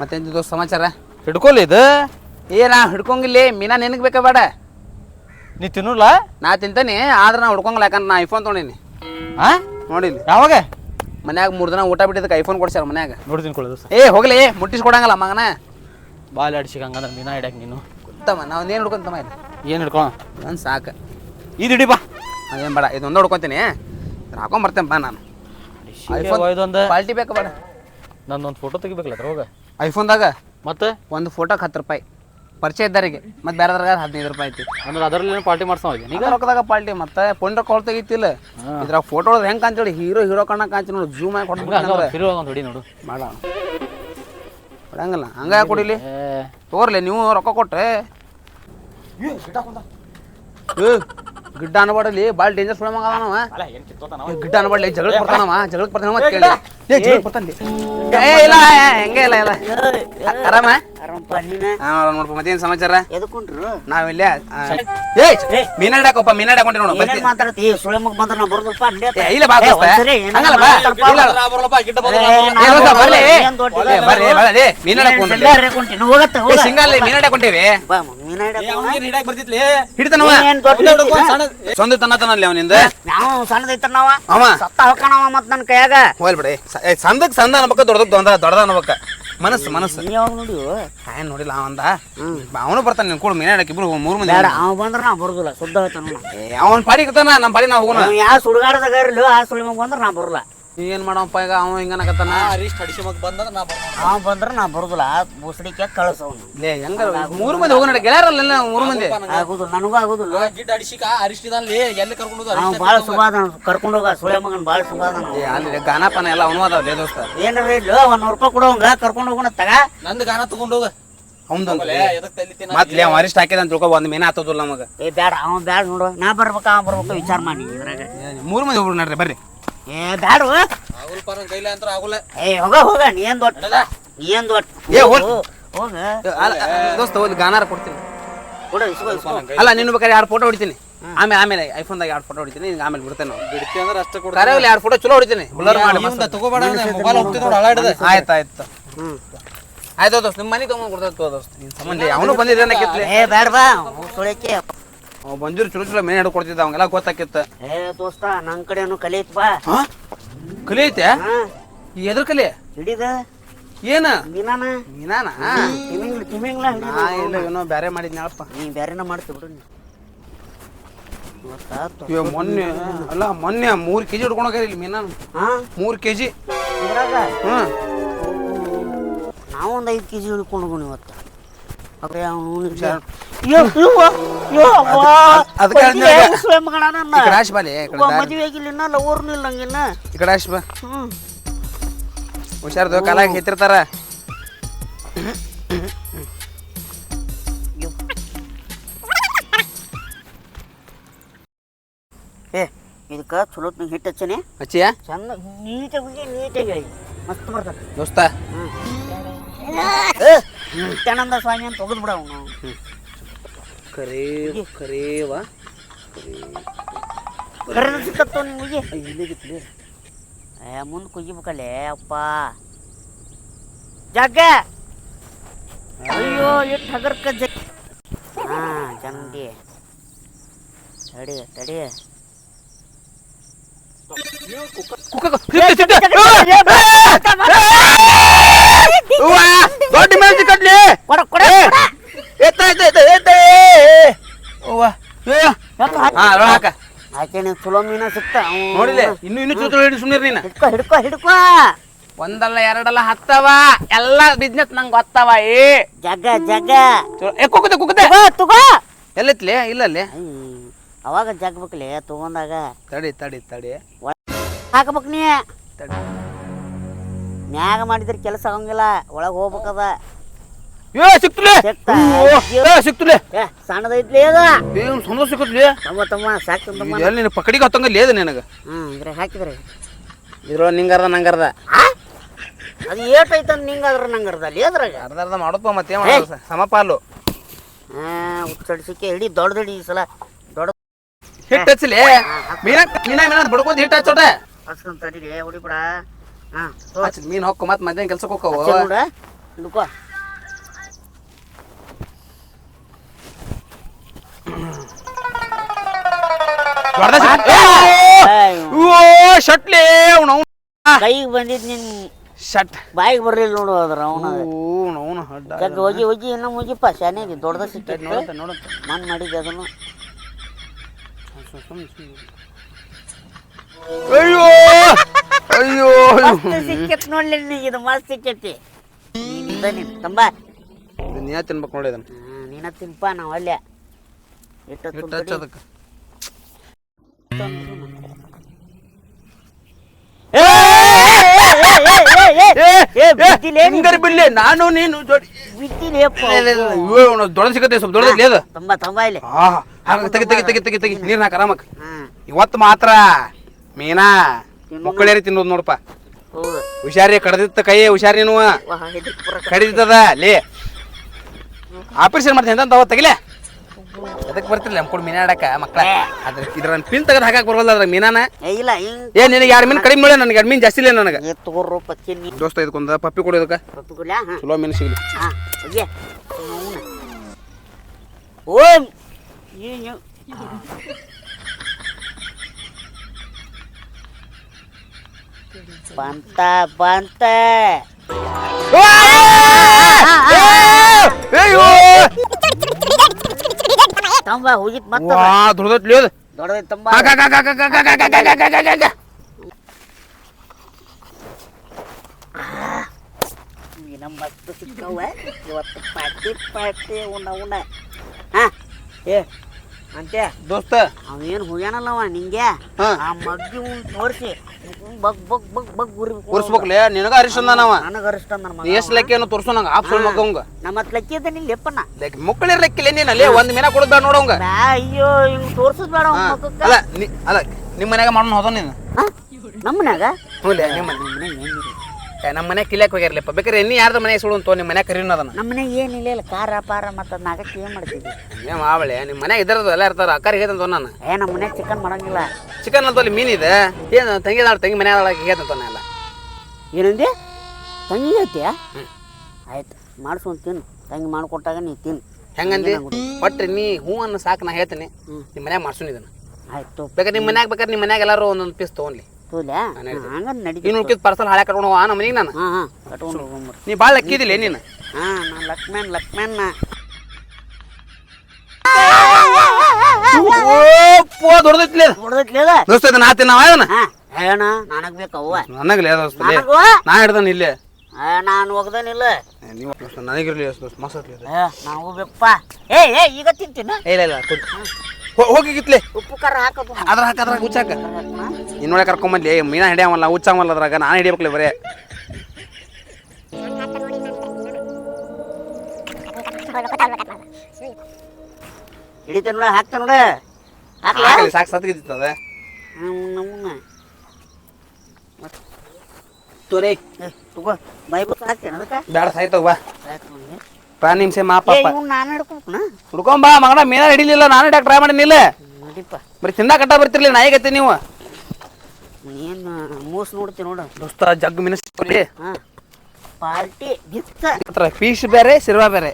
ಮತ್ತೇನು ದೋಸ್ತ ಸಮಾಚಾರ? ಹಿಡ್ಕೊಲ್ಲ ಇದು. ಏ ನಾ ಹಿಡ್ಕೊಂಗಿಲ್ಲ. ಮೀನಾ ನಿನಗೆ ಬೇಕಾ ಬೇಡ. ನೀ ತಿನ್ನಲ್ಲ ನಾ ತಿಂತಾನೆ ಆದ್ರೆ ನಾ ಹುಡ್ಕೊಂಗಿಲ್ಲ. ಯಾಕಂದ್ರೆ ನಾ ಐಫೋನ್ ತೊಗೊಂಡೀನಿ. ಆ? ನೋಡಿಲ್ಲ. ಯಾವಾಗ? ಮನ್ಯಾಗ ಮೂರು ದಿನ ಊಟ ಬಿಟ್ಟಿದ್ದಕ್ಕೆ ಐಫೋನ್ ಕೊಡ್ಸ್ಯಾರ ಮನ್ಯಾಗ. ನೋಡಿ ತಿನ್ಕೊಳ್ಳೋದು ಸರ್ ಏ ಹೋಗ್ಲಿ ಮುಟ್ಟಿಸ್ಕೊಡಂಗಲ್ಲ ಮಗನ ಬಾಲ್ ಆಡಿಸಿ ಹಂಗಂದ್ರೆ ಮೀನಾ ಹಿಡ್ಯಾಕ ನೀನು. ಉತ್ತಮ ನಾವು ಏನು ಹಿಡ್ಕೊಂತಮ್ಮ ಇಲ್ಲಿ ಏನು ಹಿಡ್ಕೊ? ನಾನು ಸಾಕು. ಇದು ಹಿಡಿ ಬಾ. ಅದೇನು ಬೇಡ ಇದೊಂದು ಹಾಕೊಂಡ್ ಬರ್ತೇನೆ ಬಾ ನಾನು. ಐಫೋನ್ ಇದೊಂದು ಕ್ವಾಲಿಟಿ ಬೇಕಾ ಬೇಡ. ಒಂದು ಫೋಟೋ ತೆಗಿಬೇಕಲ್ಲ ಅದ್ರ ಹೋಗ ಐಫೋನ್ದಾಗ ಮತ್ತೆ? ಒಂದು ಫೋಟೋಕ್ಕೆ ಹತ್ತು ರೂಪಾಯಿ. ಪರಿಚಯ ಇದ್ದಾರಿಗೆ ಮತ್ತೆ ಬೇರೆದ್ರಾಗ ಹದಿನೈದು ರೂಪಾಯಿ ಐತಿ. ಅಂದ್ರೆ ಅದರಲ್ಲಿ ಪಾರ್ಟಿ ಮಾಡ್ಸೋ ಈಗ ಈಗ ರೊಕ್ಕದಾಗ ಪಾರ್ಟಿ ಮತ್ತೆ ಪೊಂಡ್ರ ರೊಕ್ಕ ಹೊರ ತೆಗಿತಿಲ್ಲ ಇದ್ರಾಗ ಫೋಟೋ ಅಂತ ಹೇಳಿ ಹೀರೋ ಹೀರೋ ಕಣ್ಣ ಕಾಂತಿ ನೋಡು. ಜೂಮ್ ಆಗಿ ಕೊಡ್ಬೇಕು ಹೀರೋ ಒಂದು ಹೊಡಿ ನೋಡು. ಮಾಡ ಕೊಡಂಗಿಲ್ಲ ಹಂಗ ಯಾಕೆ ಕೊಡಿಲಿ? ತೋರ್ಲಿ ನೀವು ರೊಕ್ಕ ಕೊಟ್ರೆ. ಏ, ಗಿಡ್ಡ ಅನ್ಬಾಡಲಿ ಭಾಳ ಡೇಂಜರ್ ಮಗ ಅದಾನವ ಏ, ಗಿಡ್ಡ ಅನ್ಬಾಡಲಿ ಜಗಳಕ್ಕೆ ಬರ್ತಾನವ ಜಗಳಕ್ಕೆ ಬರ್ತಾನ ಮತ್ತೆ ಕೇಳಿ ಏ ಜಗಳಕ್ಕೆ ಬರ್ತಾನೆ ಏ ಇಲ್ಲ ಏ, ಹೆಂಗೆ ಇಲ್ಲ ಇಲ್ಲ. ಆ- ಆರಾಮ? ಆರಾಮಪ್ಪ ನೀನ? ಹಾ ನೋಡ್ಪ ಮತ್ತೇನು ಸಮಾಚಾರ? ಎದಕ್ಕೊಂಡ್ರು? ನಾವಿಲ್ಲೇ ಆ, ಏ ಮೀನಾಡಾಕಪ್ಪ ಮೀನಾಡಾಕೊಂಡೆ ನೋಡು ಏನೇನ್ ಬರ್ತೀನಿ ಮಾತಾಡ್ತಿ ಈ ಸುಳೆ ಮಗ ಬಂದ್ರ ಏ, ಇಲ್ಲ ಬಾ ದೋಸ್ತ. ಹಂಗಲ್ಲ ಬಾ. ಇಲ್ಲ. ಏ, ಬರ್ಲಿ. ಏ. ಏ, ಸಿಂಗಲ್ ತನಲ್ಲಿ ಅವನಿಂದ ನಾವು ಸಣ್ಣದೈತ ನಾವ ಅವ ಸತ್ತ ಹೊಕ್ಕಣವ ಮತ್ ನನ್ ಕೈಯಾಗ ಹೋಗ್ಲಿ ಬಿಡಿ ಸ- ಏ, ಸಂದಕ್ ಸಂದ ಅನ್ಬೇಕ ದೊಡ್ಡದಕ್ ದೊಡ್ಡ ದೊಡ್ಡದ ಅನ್ಬೇಕ ಮನಸ್ಸು ಮನಸ್ಸು ನೀ ಯಾವಾಗ ನೋಡಿ ಏನ್ ನೋಡಿಲ್ಲ ಅವಂದ ಅವನು ಬರ್ತಾನೆ ನೀನ್ ಕೂಡ ಮೀನಾಡಕ್ ಇಬ್ರು ಮೂರು ಮಂದಿ ಬೇಡ ಅವ ಬಂದ್ರ ನಾ ಬರುದಿಲ್ಲ ಶುದ್ಧ ಹೇಳ್ತಾನ ಅವನ್ ಪಾಡಿ ಕತ್ತಾನ ನಮ್ಮ ಪಾಡಿ ನಾವು ಹೋಗೋಣ ಯಾವ ಸುಡುಗಾಡದಾಗ ಇರ್ಲಿ ಆ ಸುಳಿ ಮಗ ಬಂದ್ರ ನಾ ಬರುಲ್ಲ ಏನ್ ಮಾಡಪ್ಪ ಈಗ? ಅವ ಹಿಂಗನಕತ್ತಾನ ಅವ ಬಂದ್ರ ನಾ ಬರುದಿಲ್ಲ. ಬುಸಡಿಕೆ ಕಳ್ಸವ್ನು ಲೇ ಹೆಂಗ ಮೂರು ಮಂದಿ ಹೋಗೋಣ ಗೆಳೆಯರಲ್ಲ ಮೂರು ಮಂದಿ? ಆಗುದಿಲ್ಲ ನನಗೂ ಆಗುದಿಲ್ಲ. ಎಲ್ಲಿ ಕರ್ಕೊಂಡು ಅವ ಬಾಳ ಸುಬಾದ ಕರ್ಕೊಂಡು ಹೋಗ. ಸುಳೆ ಮಗನ್ ಬಾಳ ಸುಬಾದ ಅಲ್ಲಿ ಗಾನಪಾನ ಎಲ್ಲ ಅವನು ಅದಾವ ಲೇ ದೋಸ್ತ. ಏನಾರ ಇಲ್ಲ ಒಂದ್ ನೂರು ರೂಪಾಯಿ ಕೊಡೋಂಗ ಕರ್ಕೊಂಡು ಹೋಗೋಣ ತಗ. ನಂದು ಗಾನ ತಗೊಂಡು ಹೋಗ. ಮತ್ತೆ ಅವ ಅರಿಷ್ಟ ಹಾಕಿದ ಅಂತ ತಿಳ್ಕೊ ಒಂದ್ ಮೀನ ಆತದಲ್ಲ ನಮಗ. ಏ ಬ್ಯಾಡ ಅವ ಬ್ಯಾಡ ನೋಡು. ನಾ ಬರ್ಬೇಕ ಅವ ಬರ್ಬೇಕು ವಿಚಾರ ಮಾಡಿ ಇದ್ರಾಗ. ಮೂರು ಮಂದಿ ಹೋಗ್ಬಿಡು ನಡ್ರಿ ಬರ್ರಿ. ಏ ಬ್ಯಾಡ. ಕೈಲ ಅಂತ ಆಗುಲ್ಲ ಏ ಹೋಗ ಹೋಗ ನೀ ಏನ್ ದೊಡ್ಡ ನೀ ಏನ್ ದೊಡ್ಡ ಏ, ಹೋಗ್. ಹೋಗ. ಅಲ್ಲ, ದೋಸ್ತ ಒಂದು ಗಾನಾರ ಕೊಡ್ತೀನಿ. ಅಲ್ಲ ನಿನ್ನ ಬೇಕಾದ್ರೆ ಎರಡು ಫೋಟೋ ಹೊಡಿತೀನಿ. ಆಮೇಲೆ ಆಮೇಲೆ ಐಫೋನ್ದಾಗ ಎರಡು ಫೋಟೋ ಹೊಡಿತೀನಿ ನಿಂಗೆ ಆಮೇಲೆ ಬಿಡ್ತೇನೆ ನಾವು ಬಿಡ್ತಿ ಅಂದ್ರೆ ಅಷ್ಟೇ ಕೊಡು. ಎರಡು ಫೋಟೋ ಚಲೋ ಹೊಡಿತೀನಿ. ಬ್ಲರ್ ಮಾಡಿ ಮಸ್ತ್. ತಗೋಬೇಡ ಮೊಬೈಲ್ ನೋಡು ಆಯ್ತು ಆಯ್ತು ಹ್ಮ್ ಆಯ್ತು ದೋಸ್ತ ನಿಮ್ಮ ಮನೆ ತಗೊಂಡ್ ಕೊಡ್ತಾ ದೋಸ್ತ. ನಿನ್ ಸಂಬಂಧ ಅವನು ಬಂದಿದ್ದಾನೆ ಕಿತ್ಲೆ ಏ ಬ್ಯಾಡ ಬಾ ಅವ್ ಬಂದಿರು ಚಲೋ ಚಲೋ ಮೇನ್ ಹಿಡ್ಕೊಡ್ತಿದ್ದ ಅವಂಗೆಲ್ಲ ಗೊತ್ತಾಕಿತ್ತ. ಏ ದೋಸ್ತ ನನ್ ಕಡೆನು ಕಲಿಯತ್ ಬಾ ಹಾ? ಈ ಹಾ. ಎದ್ರ ಕಲಿ? ಹಿಡಿದ? ಏನ? ಮೀನಾನ? ಮೀನಾನ? ತಿಮಿಂಗ್ಲ ತಿಮಿಂಗ್ಲ ನಾ ಇಲ್ಲ ಏನೋ ಬ್ಯಾರೆ ಮಾಡಿದ್ನಪ್ಪ ನೀ ಬ್ಯಾರೆನ ಮಾಡ್ತಿ ಬಿಡು ನೀ. ಇವ ಮೊನ್ನೆ ಅಲ್ಲ ಮೊನ್ನೆ ಮೂರು ಕೆಜಿ ಹಿಡ್ಕೊಂಡು ಹೋಗ್ಯಾರ ಇಲ್ಲಿ ಮೀನಾನ. ಹಾ? ಮೂರು ಕೆಜಿ. ಇದ್ರಾಗ? ಹ್ಮ್ ನಾವೊಂದು ಐದು ಕೆಜಿ ಹಿಡ್ಕೊಂಡು ಇವತ್ತು. ಅಬ್ರೆ ಅವನು ಹುಷಾರ್. ಅದಕ್ಕೆ ಹೇಳ್ದೆ ಈಗ. ಈ ಕಡೆ ಆಶ್ ಬಾಲಿ ಈ ಕಡೆ ದಾರಿ. ಮದುವೆ ಆಗಿಲ್ಲ ಇನ್ನ ಇಲ್ಲ ಈ ಕಡೆ ಆಶ್ ಬಾ. ಹ್ಮ್. ಹುಷಾರ್ದು ಹೆತ್ತಿರ್ತಾರ ಏ ಇದಕ್ಕ ಚಲೋತ್ನಾಗ ಹಿಟ್ಟು ಹಚ್ಚನೆ. ಹಚ್ಚಿಯ? ಚಂದ ನೀಟಾಗಿ ಹೋಗಿ ನೀಟಾಗಿ ಹೇಳಿ. ಮಸ್ತ್ ಬರ್ತದೆ. ದೋಸ್ತ. ನಿತ್ಯಾನಂದ ಸ್ವಾಮಿ ಅಂತ ಹೋಗುದ್ ಬಿಡ ಅವನು ಕರೇ ಕರೇವ ಕರೆದ ಸಿಕ್ಕತ್ತು ನಿಮಗೆ ಏ ಮುಂದೆ ಕುಯ್ಯಬೇಕಲ್ಲೇ ಅಪ್ಪ ಜಗ್ಗ ಅಯ್ಯೋ ಎಷ್ಟು ಹಗರ್ಕ ಜಗ್ ಹಾ ಚಂದಿ ತಡಿ ತಡಿ ದೊಡ್ಡ ಮೆಣಸಿ ಕಟ್ಲಿ ಕೊಡ ಕೊಡ ಹಾ ರೊಳ ಹಾಕ. ಆಕೆ ನೀನು ಚಲೋ ಮೀನ ಸಿಕ್ತ. ಅವ್ನು- ನೋಡಿಲೆ ಇನ್ನು ಇನ್ನು ಚೂತು ಹಿಡಿ ಸುಮ್ಮನೆ ನೀನು. ಹಿಡ್ಕೊ ಹಿಡ್ಕೊ ಹಿಡ್ಕೊ. ಒಂದಲ್ಲ ಎರಡಲ್ಲ ಹತ್ತವ. ಎಲ್ಲ ಬಿಸ್ನೆಸ್ ನಂಗೆ ಗೊತ್ತವ ಏ. ಜಗ ಚಲೋ ಏ ಕುಕ್ಕುತ್ತೆ ತಗೋ ತಗೋ. ಎಲ್ಲೈತ್ಲಿ ಇಲ್ಲಲ್ಲಿ ಅವಾಗ ಜಗ್ಬೇಕಲೆ ತಗೊಂಡಾಗ. ತಡಿ ತಡಿ ತಡಿ. ಹಾಕ್ಬೇಕು ನೀ. ತಡಿ. ಮ್ಯಾಗ ಮಾಡಿದ್ರೆ ಕೆಲಸ ಆಗಂಗಿಲ್ಲ ಒಳಗೆ ಹೋಗ್ಬೇಕದ. ಏ ಸಿಕ್ತಲೆ! ಸಿಕ್ತಾ? ಏ ಸಿಕ್ತಲೆ! ಏ ಸಣ್ಣದೈತ್ಲಿ ಅದ? ಏನು ಸಂತೋಷ ಸಿಕ್ಕತ್ಲಿ ತಮ್ಮ ತಮ್ಮ ಸಾಕು ತಮ್ಮ. ಎಲ್ಲಿ ನಿನ್ನ ಪಕಡಿಗೆ ಹತ್ತಂಗಲ್ಲಿ ಏದು ನಿನಗೆ? ಹ್ಮ್ ಅಂದ್ರೆ ಹಾಕಿದ್ರೆ. ಇದ್ರೊಳಗೆ ನಿಂಗರ್ದ ನಂಗರ್ದ. ಆ? ಅದು ಏಟೈತ ನಿಂಗಾದ್ರ ನಂಗರ್ದ ಅಲ್ಲಿ ಅದ್ರಾಗ? ಅರ್ಧ ಅರ್ಧ ಮಾಡಪ್ಪ ಮತ್ತೆ ಮಾಡೋದು? ಸಮಪಾಲು. ಹಾ ಉಚ್ಚಡಿಸಿಕೆ ಹಿಡಿ ದೊಡ್ಡದಿಡಿ ಈ ಸಲ ದೊಡ್ಡ ಹಿಟ್ಟು ಹಚ್ಚಲಿ ಮೀನ ಮೀನ ಮೀನ ಬಡ್ಕೊಂಡ್ ಹಿಟ್ಟು ಹಚ್ಚೋಟ ಹಸ್ಕೊಂಡ್ ತಡಿಲಿ ಹೊಡಿಬಿಡ. ಹಾ. ಮೀನು ಮೀನ್ ಹೊಕ್ಕು ಮತ್ತೆ ಮಧ್ಯಾಹ್ನ ಕೆಲ್ಸಕ್ಕೆ ಹೋಕ್ಕವು ನೋಡ. ಹಿಡ್ಕೋ ಹೊಡ್ದ ಶಟ್ಲೆ. ಅವ್ನು ಅವ್ನು. ಕೈಗೆ ಬಂದಿದ್ ನಿನ್ ಶಟ್. ಬಾಯಿಗೆ ಬರ್ಲಿಲ್ಲ ನೋಡು ಅದ್ರ ಅವನ. ಅವ್ನು ಅವ್ನು ಹಡ್ಡ ಜಗ್ ಹೋಗಿ ಹೋಗಿ ಇನ್ನೂ ಮುಗಿಪ್ಪ? ಶಾನೆಗೆ ದೊಡ್ಡದ ಸಿಕ್ಕಿತ್ತು ನೋಡುತ್ತೆ ನೋಡುತ್ತೆ. ಮನ್ ಮಾಡಿದ್ದೆ ಅದನ್ನು. ಅಯ್ಯೋ! ಅಯ್ಯೋ ಮಸ್ತ್ ಸಿಕ್ಕತ್ ನೋಡ್ಲಿ ನಿನಗೆ ಇದು ಮಸ್ತ್ ಸಿಕ್ಕೈತಿ. ನೀನಿಂದ ನೀನ್ ತಂಬ. ನೀ ತಿನ್ಬೇಕು ನೋಡಿ ಇದನ್ನ. ಹಾ, ನೀನ ತಿನ್ಪ ನಾವು ಅಲ್ಲೇ. ಇಟ್ಟು ಹಿಂಗಾರಿ ಬಿಡ್ಲಿ ನಾನು ನೀನು ಜೋಡಿ ದೊಡ್ಡ ಸಿಗತ್ತೆ ಸ್ವಲ್ಪ ದೊಡ್ಡದಿಲ್ಲ ಅದು. ತಂಬ ತುಂಬಾ ಇಲ್ಲಿ. ಹಾಗ ತೆಗಿ ತೆಗಿ ತೆಗಿ ತೆಗಿ ತೆಗಿ ನೀರ್ನ ಹಾಕ ಆರಾಮಕ್ ಹಾ. ಇವತ್ತು ಮಾತ್ರ ಮೀನಾ ಮಕ್ಕಳೇರಿ ತಿನ್ನೋದು ನೋಡಪ್ಪ. ಹುಷಾರಿ ಕಡದಿತ್ತ ಕೈ ಹುಷಾರಿ ನೀನು. ಕಡಿದಿತ್ತದ ಲೇ. ಆಪರೇಷನ್ ಮಾಡ್ತೀನಿ ಅಂತ ಅವ ತೆಗಿಲೆ. ಅದಕ್ಕೆ ಬರ್ತಿರ್ಲಿ ನಮ್ಮ ಕೂಡ ಮೀನ ಆಡಕ ಮಕ್ಕಳ ಅದ್ರ ಇದ್ರ ಪಿನ್ ತೆಗೆದು ಹಾಕಕ್ ಬರವಲ್ಲ ಅದ್ರ ಮೀನಾನ? ಏ, ಇಲ್ಲ ಹಿಂಗ್ ಏ ನಿನಗೆ ಎರಡು ಮೀನು ಕಡಿಮೆ ನೋಡಿ ನನಗೆ ಎರಡು ಮೀನು ಜಾಸ್ತಿ ಇಲ್ಲ ನನಗೆ. ಏ, ತಗೋರೋ ಪಚ್ಚಿ ನೀ. ದೋಸ್ತ ಇದಕ್ಕೊಂದು ಪಪ್ಪಿ ಕೊಡೋದಕ್ಕೆ ಪಪ್ಪುಗುಲ ಹಾ. ಚಲೋ ಮೀನು ಸಿಗಲಿ. ಹಾ. ಓಂ ಈ- ಬಂತ ಬಂತ. ತಂಬ ಮತ್ತ ವಾ ಅದು ಹಾಕ ಹಾಕ ಹಾಕ ಹಾಕ ಹಾಕ ಹಾಕ ಹಾಕ. ನಮ್ಮ ಮಸ್ತ್ ಸಿಕ್ಕವ ಇವತ್ತು ಪಾಟಿ ಪಾಟಿ ಉಣ ಉಣ ಹಾ ಏ ಅಂತೆ. ದೋಸ್ತ. ಅವೇನು ಹೋಗ್ಯಾನಲ್ಲವ ನಿಂಗೆ? ಹಾ. ಆ ಮಗ್ಗಿ ತೋರಿಸಿ. ಬಗ್ ಬಗ್ ಬಗ್ ಬಗ್ ಗುರಿ ಕೂರ್ಸ್ಬೇಕ್ಲೆ ನಿನಗ ಅರಿಶಂದ ನಾವ ನನಗೆ ಅರಿಷ್ಟ ನನ್ನ ಎಷ್ಟ್ ಲೆಕ್ಕೇನು ತೋರ್ಸು ನಂಗೆ? ಆಪ್ ಸುಳ್ಳು ಮಗವಂಗ ನಮ್ಮ ಲಕ್ಕಿ ಅದ ನಿಲ್ ಲೆಪ್ಪನ ಲೆಕ್ಕ ಮುಕ್ಕಳಿರ್ ಲೆಕ್ಕಿಲ್ಲ ನೀನ್ ಅಲ್ಲೇ ಒಂದ್ ಮೀನ ಕೊಡೋದ್ ಬೇಡ ನೋಡವಂಗ ಬ್ಯಾ ಅಯ್ಯೋ ಹಿಂಗ್ ತೋರ್ಸದ್ ಬೇಡ ಅವ್ನ್ ಮಗಕ್ಕ ಅಲ್ಲ ನಿ ಅಲ್ಲ ನಿಮ್ಮ ಮನ್ಯಾಗ ಮಾಡೋಣ ಹೋದ ನೀನು. ನಮ್ಮ ಮನ್ಯಾಗ? ಹ್ಞೂ ನಿಮ್ಮ ಮನೆ ನಮ್ಮ ಮನೆ ಕಿಲ್ಯಾಕ್ ಹೋಗ್ಯಾರಲ್ಲಪ್ಪ ಬೇಕಾರೆ ಎಣ್ಣಿ ಯಾರ್ದ ಮನೆ ಸುಡು ಅಂತ ನಿಮ್ಮ ಮನೆ ಕರೀನ ಅದನ್ನ. ನಮ್ಮನ್ಯಾಗ ಏನಿಲ್ಲ ಇಲ್ಲ ಕಾರ ಪಾರ ಮತ್ತು ನಾಗಕ್ಕೆ ಏನು ಮಾಡ್ತೀವಿ ಏನು ಆವಳೆ ನಿಮ್ಮ ಮನೆ ಇದ್ರದ್ದು ಎಲ್ಲ ಇರ್ತಾರ ಅಕ್ಕಾರ ಹೇಳ್ತಂತ ನಾನು. ಏ ನಮ್ಮ ಮನ್ಯಾಗ ಚಿಕನ್ ಮಾಡಂಗಿಲ್ಲ. ಚಿಕನ್ ಅಂತಲ್ಲಿ ಮೀನಿದೆ ಏನು ತಂಗಿ ಅದಾಳ ತಂಗಿ ಮನ್ಯಾಗ ಹೇಳ್ತಂತ ಎಲ್ಲ. ಏನಂದೆ? ತಂಗಿ ಐತಿಯಾ ಆಯ್ತು ಮಾಡ್ಸೊಂದು ತಿನ್ನು. ತಂಗಿ ಮಾಡ್ಕೊಟ್ಟಾಗ ನೀ ತಿನ್ನು ಹೆಂಗಂದಿ? ಒಟ್ಟು ನೀ ಅನ್ನ ಸಾಕು ನಾ ಹೇಳ್ತೀನಿ. ನಿಮ್ಮ ಮನ್ಯಾಗ ಮಾಡ್ಸೋಣ ಇದನ್ನ ಆಯ್ತು ಬೇಕಾದ್ರೆ ನಿಮ್ಮ ಮನ್ಯಾಗ ಬೇಕಾದ್ರೆ ನಿಮ್ಮ ಮನ್ಯಾಗ ಎಲ್ಲರೂ ಒಂದೊಂದು ಪೀಸ್ ತೊಗೊಂಡ್ಲಿ. ತೋಲ್ಯಾ ಹಂಗ ನಡೀತಿ ಇನ್ನು ಉಳ್ಕಿದ್ ಪಾರ್ಸಲ್ ಹಾಳೆ ಕಟ್ಕೊಂಡು ಹೋಗ ನಮ್ಮ ಮನೆಗೆ ನಾನು? ಹಾಂ ಹಾಂ. ಕಟ್ಕೊಂಡು ನೀ ಭಾಳ ಲಕ್ಕಿದಿಲ್ಲ ನೀನು? ಹಾಂ ನಾನು ಲಕ್ಷ್ಮಣ್ ಲಕ್ಷ್ಮಣ್ಣ. ಓ ದೊಡ್ಡದೈತ್ಲಿ ಅದು. ಹೊಡೆದೈತ್ಲಿ ಅದ ದೋಸ್ತ ಇದನ್ನ ಆತಿ ನಾವ ಅದನ್ನ ಹಾಂ. ನನಗೆ ಬೇಕವ್ವ ನನಗಲೇ ದೋಸ್ತ ಲೇ. ನನಗೂ? ನಾ ಹಿಡ್ದಾನ ಇಲ್ಲೇ. ನಾನು ಏ, ನೀವು ದೋಸ್ತ ನನಗಿರ್ಲಿ ದೋಸ್ತ ಮಸ್ತ್ ಐತ್ಲಿ ಅದು. ಏ ಏ ಏ ಈಗ ತಿಂತೀನಿ? ಇಲ್ಲ ಇಲ್ಲ. ಹೋ- ಹೋಗಿ ಗಿತ್ಲೆ. ಉಪ್ಪು ಖಾರ ಹಾಕೋದು. ಅದ್ರ ಹಾಕ ಅದ್ರಾಗ ಹುಚ್ಚಾಕ ಇನ್ನೊಳೆ ಕರ್ಕೊಂಬಂದ್ಲಿ ಮೀನಾ ಹಿಡಿಯವಲ್ಲ ಹುಚ್ಚಾಮಲ್ಲ ಅದ್ರಾಗ. ನಾನು ಹಿಡಿಬೇಕಲ್ಲ ಬರೇ. ಹಿಡಿತ ನೋಡ ಹಾಕ್ತ ನೋಡ. ಹಾಕ್ಲಾ? ಸಾಕು ನಮ್ಮನ್ನ. ತೋರಿ. ತಗೋ. ಬೈ ಬುಕ್ ಹಾಕ್ತೇನೆ ಅದಕ್ಕೆ? ಬೇಡ ಸಾಯ್ತವ ಬಾ. ನೋಡಿ. ಪ್ರಾಣಿ ಹಿಂಸೆ ಮಾ ಏ ಪಾಪ ಇವ್ನು ನಾನು ಹಿಡ್ಕೊಬೇಕನ? ಹುಡ್ಕೊಂಬಾ ಮಗನ ಮೀನ ಹಿಡಿಲಿಲ್ಲ ನಾನು ಹಿಡಿಯಕ್ಕೆ ಟ್ರೈ ಮಾಡಿನಿಲ್ಲ ನಡಿಪ್ಪ. ಬರೀ ತಿನ್ನ ಕಟ್ಟ ಬರ್ತಿರ್ಲಿ ನಾಯಿಗತ್ತೆ ನೀವು? ನೀನು ಮೂಸ್ ನೋಡ್ತೀನಿ ನೋಡು. ದೋಸ್ತ ಜಗ್ ಮೀನ ಸಿಕ್ಕೊಳ್ಳಿ ಪಾರ್ಟಿ ಹತ್ರ ಫೀಶ್ ಬೇರೆ ಸಿರ್ವಾ ಬೇರೆ.